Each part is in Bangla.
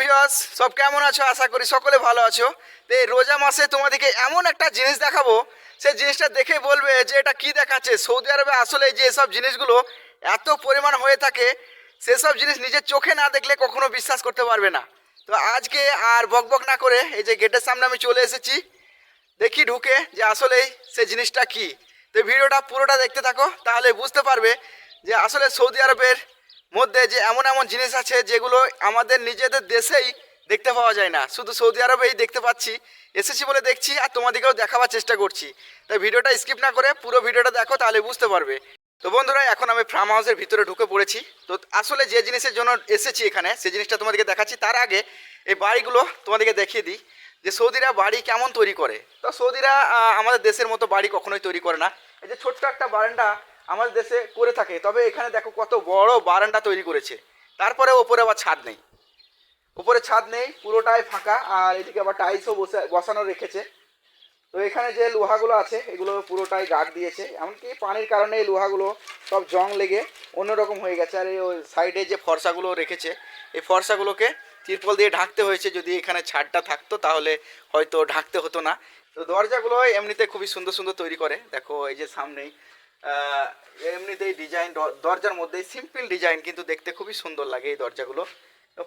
ভিউয়ার্স সব কেমন আছো? আশা করি সকলে ভালো আছো। তো এই রোজা মাসে তোমাদেরকে এমন একটা জিনিস দেখাবো, সেই জিনিসটা দেখে বলবে যে এটা কি দেখাচ্ছে? সৌদি আরবে আসলে যে এসব জিনিসগুলো এত পরিমাণ হয়ে থাকে, সেসব জিনিস নিজের চোখে না দেখলে কখনো বিশ্বাস করতে পারবে না। তো আজকে আর বকবক না করে এই যে গেটের সামনে আমি চলে এসেছি, দেখি ঢুকে যে আসলে সে জিনিসটা কি। তো ভিডিওটা পুরোটা দেখতে থাকো, তাহলে বুঝতে পারবে যে আসলে সৌদি আরবের মধ্যে যে এমন এমন জিনিস আছে যেগুলো আমাদের নিজেদের দেশেই দেখতে পাওয়া যায় না। শুধু সৌদি আরবেই দেখতে পাচ্ছি। এসেছি বলে দেখছি আর তোমাদেরকেও দেখাবার চেষ্টা করছি। তাই ভিডিওটা স্কিপ না করে পুরো ভিডিওটা দেখো, তাহলে বুঝতে পারবে। তো বন্ধুরা, এখন আমি ফার্ম হাউসের ভিতরে ঢুকে পড়েছি। তো আসলে যে জিনিসের জন্য এসেছি এখানে সেই জিনিসটা তোমাদেরকে দেখাচ্ছি। তার আগে এই বাড়িগুলো তোমাদেরকে দেখিয়ে দিই। যে সৌদিরা বাড়ি কেমন তৈরি করে? তো সৌদিরা আমাদের দেশের মতো বাড়ি কখনোই তৈরি করে না। এই যে ছোট্ট একটা বারান্দা আমাদের দেশে করে থাকে। তবে এখানে দেখো কত বড় বারান্দা তৈরি করেছে। তারপরে ওপরে আবার ছাদ নেই। উপরে ছাদ নেই, পুরোটাই ফাঁকা, আর এদিকে আবার টাইলসও বসে বসানো রেখেছে। তো এখানে যে লোহাগুলো আছে, এগুলো পুরোটাই গার্ড দিয়েছে। এমনকি পানির কারণে এই লোহাগুলো সব জং লেগে অন্যরকম হয়ে গেছে। আর এই সাইডে যে ফর্সাগুলো রেখেছে, এই ফর্সাগুলোকে তিরপল দিয়ে ঢাকতে হয়েছে। যদি এখানে ছাদটা থাকতো, তাহলে হয়তো ঢাকতে হতো না। তো দরজাগুলো এমনিতে খুবই সুন্দর সুন্দর তৈরি করে। দেখো, এই যে সামনেই এমনিতেই ডিজাইন দরজার মধ্যেই সিম্পল ডিজাইন কিন্তু দেখতে খুবই সুন্দর লাগে এই দরজাগুলো।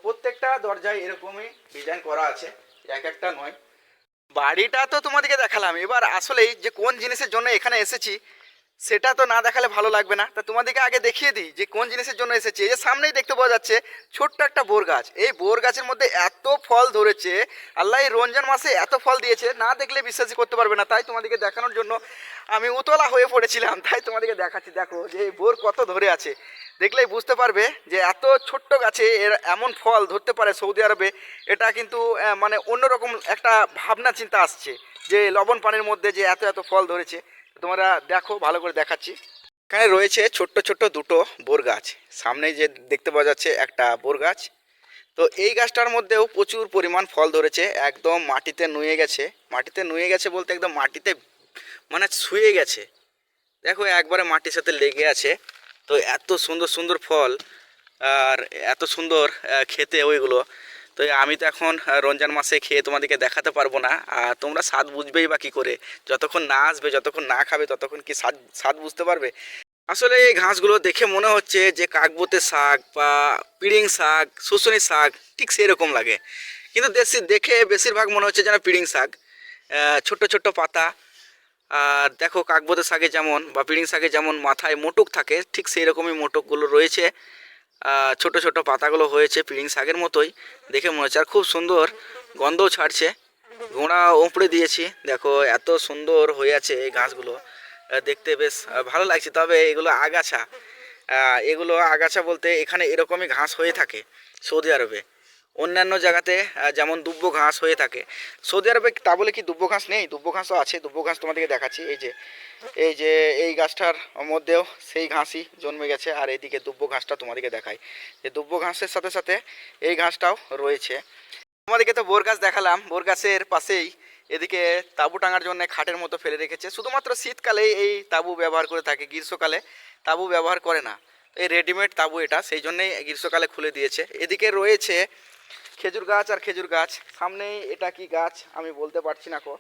প্রত্যেকটা দরজায় এরকমই ডিজাইন করা আছে, এক একটা নয়। বাড়িটা তো তোমাদেরকে দেখালাম। এবার আসলেই যে কোন জিনিসের জন্য এখানে এসেছি সেটা তো না দেখালে ভালো লাগবে না। তা তোমাদেরকে আগে দেখিয়ে দিই যে কোন জিনিসের জন্য এসেছে। এই যে সামনেই দেখতে পাওয়া যাচ্ছে ছোট্ট একটা বোর গাছ। এই বোর গাছের মধ্যে এত ফল ধরেছে। আল্লাহ এই রমজান মাসে এত ফল দিয়েছে। না দেখলে বিশ্বাসই করতে পারবে না। তাই তোমাদেরকে দেখানোর জন্য আমি উতলা হয়ে পড়েছিলাম। তাই তোমাদেরকে দেখাচ্ছি। দেখো যে এই বোর কত ধরে আছে। দেখলেই বুঝতে পারবে যে এত ছোট্ট গাছে এর এমন ফল ধরতে পারে সৌদি আরবে। এটা কিন্তু মানে অন্যরকম একটা ভাবনা চিন্তা আসছে। যে লবণ পানির মধ্যে যে এত এত ফল ধরেছে। তোমরা দেখো, ভালো করে দেখাচ্ছি। এখানে রয়েছে ছোট্ট ছোট্ট দুটো বোর গাছ। সামনে যে দেখতে পাওয়া যাচ্ছে একটা বোর গাছ। তো এই গাছটার মধ্যেও প্রচুর পরিমাণ ফল ধরেছে। একদম মাটিতে নুয়ে গেছে। মাটিতে নুয়ে গেছে বলতে একদম মাটিতে মানে শুয়ে গেছে। দেখো, একবারে মাটির সাথে লেগে আছে। তো এত সুন্দর সুন্দর ফল আর এত সুন্দর খেতে ওইগুলো। তো আমি তো এখন রমজান মাসে খেয়ে তোমাদেরকে দেখাতে পারব না। আর তোমরা স্বাদ বুঝবেই বা কী করে? যতক্ষণ না আসবে, যতক্ষণ না খাবে, ততক্ষণ কি স্বাদ স্বাদ বুঝতে পারবে? আসলে এই ঘাসগুলো দেখে মনে হচ্ছে যে কাকবতে শাক বা পিড়িং শাক, শুশুনি শাক, ঠিক সেই রকম লাগে। কিন্তু দেশি, দেখে বেশিরভাগ মনে হচ্ছে যেন পিড়িং শাক। ছোট্ট ছোট্ট পাতা। আর দেখো কাকবোদের শাকে যেমন বা পিড়িং শাকে যেমন মাথায় মোটক থাকে, ঠিক সেই রকমই মোটকগুলো রয়েছে। ছোট ছোট পাতাগুলো হয়েছে পিড়িং শাকের মতোই। দেখে মনে হচ্ছে, আর খুব সুন্দর গন্ধও ছাড়ছে। ঘোড়া ওপড়ে দিয়েছি। দেখো, এত সুন্দর হয়ে আছে এই ঘাসগুলো। দেখতে বেশ ভালো লাগছে। তবে এগুলো আগাছা। এগুলো আগাছা বলতে এখানে এরকমই ঘাস হয়ে থাকে সৌদি আরবে। অন্যান্য জায়গাতে যেমন দুব্বো ঘাস হয়ে থাকে। সৌদি আরবে তা বলে কি দুব্বো ঘাস নেই? দুব্বো ঘাসও আছে, দুব্বো ঘাস তোমাদেরকে দেখাচ্ছি। এই যে এই যে, এই গাছটার মধ্যেও সেই ঘাসই জন্মে গেছে, আর এইদিকে দুব্বো ঘাসটা তোমাদেরকে দেখাই। যে দুব্বো ঘাসের সাথে সাথে এই ঘাসটাও রয়েছে। তোমাদেরকে তো বোর গাছ দেখালাম। বোর গাছের পাশেই এদিকে তাঁবু টাঙার জন্য খাটের মতো ফেলে রেখেছে। শুধুমাত্র শীতকালেই এই তাঁবু ব্যবহার করে থাকে, গ্রীষ্মকালে তাঁবু ব্যবহার করে না। এই রেডিমেড তাঁবু এটা, সেই জন্যেই গ্রীষ্মকালে খুলে দিয়েছে। এদিকে রয়েছে খেজুর গাছ আর খেজুর গাছ সামনেই এটা কি গাছ আমি বলতে পারছি না কো।